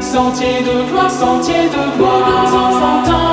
sentier de gloire, sentier de gloire. Nos enfants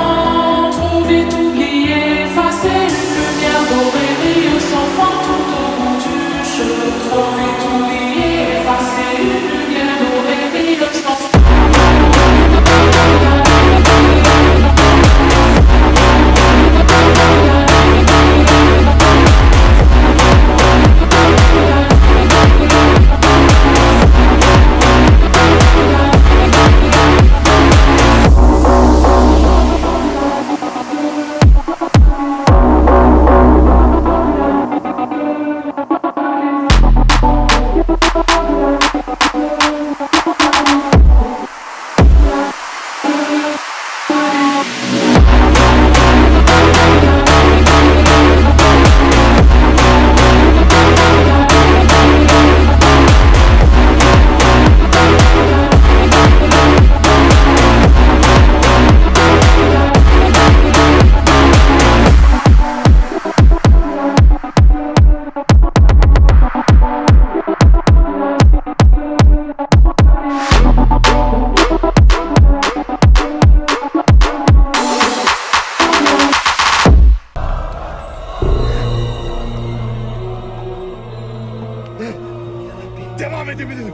edebilirim.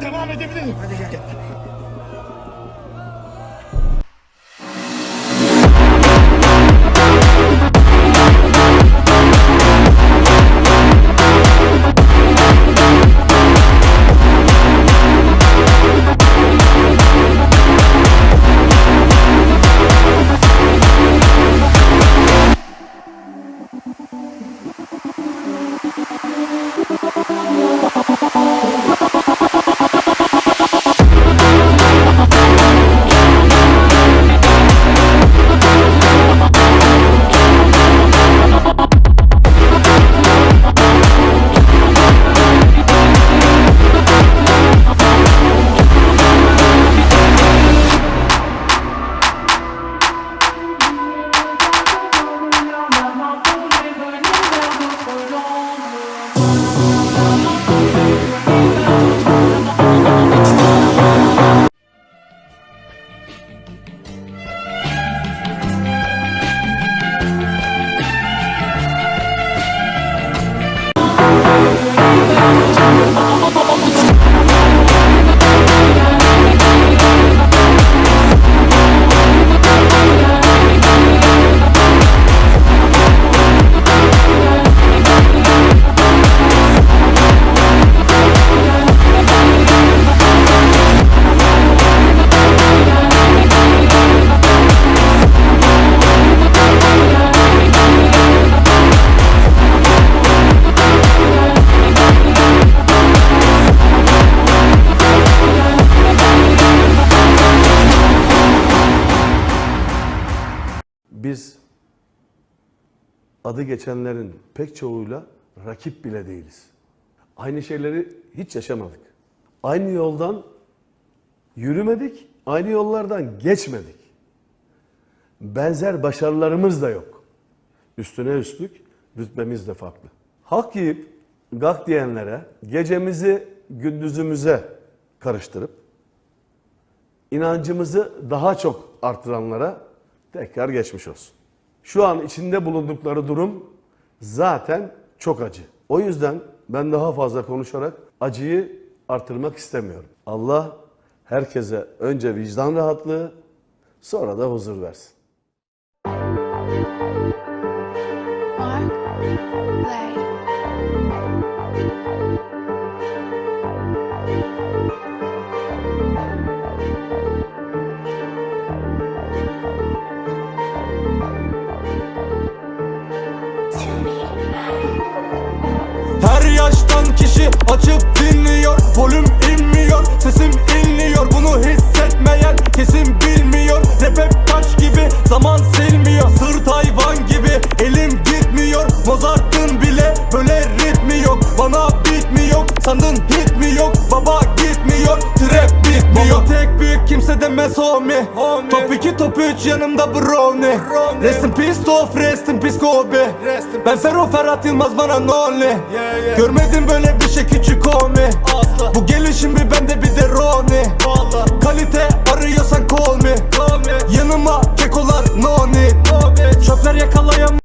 Devam edebilirim. Hadi gel. Biz adı geçenlerin pek çoğuyla rakip bile değiliz. Aynı şeyleri hiç yaşamadık. Aynı yoldan yürümedik, aynı yollardan geçmedik. Benzer başarılarımız da yok. Üstüne üstlük rütbemiz de farklı. Hak yiyip gak diyenlere gecemizi gündüzümüze karıştırıp inancımızı daha çok artıranlara tekrar geçmiş olsun. Şu an içinde bulundukları durum zaten çok acı. O yüzden ben daha fazla konuşarak acıyı artırmak istemiyorum. Allah herkese önce vicdan rahatlığı, sonra da huzur versin. Mark Play. herkes homie, homie. Top 2 top 3 yanımda brownie. Rest in peace Tof rest in peace Kobe. Ben Ferro Ferhat Yılmaz bana nonly yeah, yeah. Görmedim böyle bir şey küçük homie. Asla. Bu gelişim bir bende bir de Roni Kalite arıyorsan call me, call me. Yanıma kekolar noni Çöpler yakalayamam.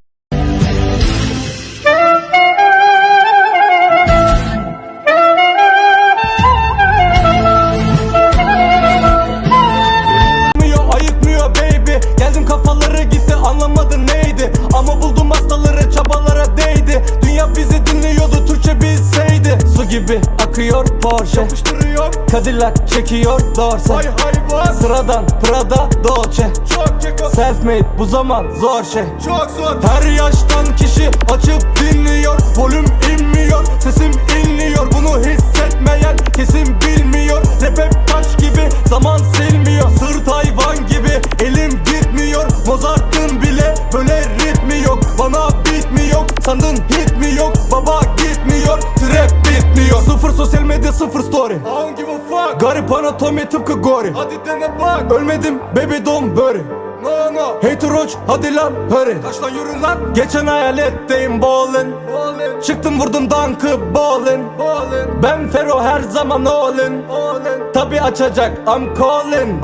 Gibi akıyor Porsche. Yapıştırıyor. Cadillac çekiyor Dorse. Hay hayvan Sıradan Prada Dolce. Çok keko. Self made bu zaman zor şey. Çok zor. Her yaştan kişi açıp dinliyor. Volüm inmiyor Sesim inliyor. Bunu hissetmeyen kesin bilmiyor. Rap hep taş gibi zaman silmiyor. Sırt hayvan gibi elim gitmiyor. Mozart'ın bile böyle ritmi yok. Bana beat mi yok? Sandın hit mi yok? Baba gitmiyor trap bitmiyor Sıfır sosyal medya sıfır story. I don't give a fuck? Garip anatomi tıpkı gori. Hadi dene bak. Ölmedim baby don't worry. No no. Hater roach hadi lan hurry. Kaç lan yürü lan. Geçen hayaletteyim ballin. Ballin. Çıktım vurdum dankı ballin. Ballin. Ben Fero her zaman allin. Allin. Tabi açacak I'm calling.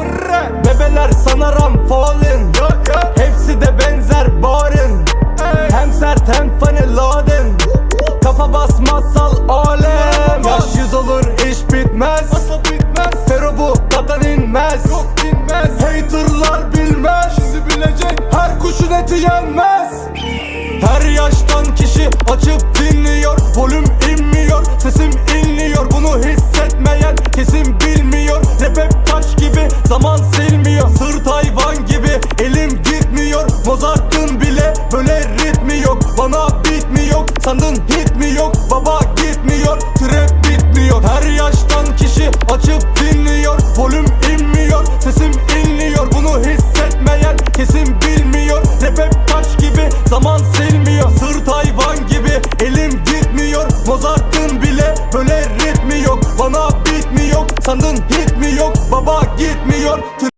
Bebeler sanaram falling. Hepsi de yenmez her yaştan kişi açıp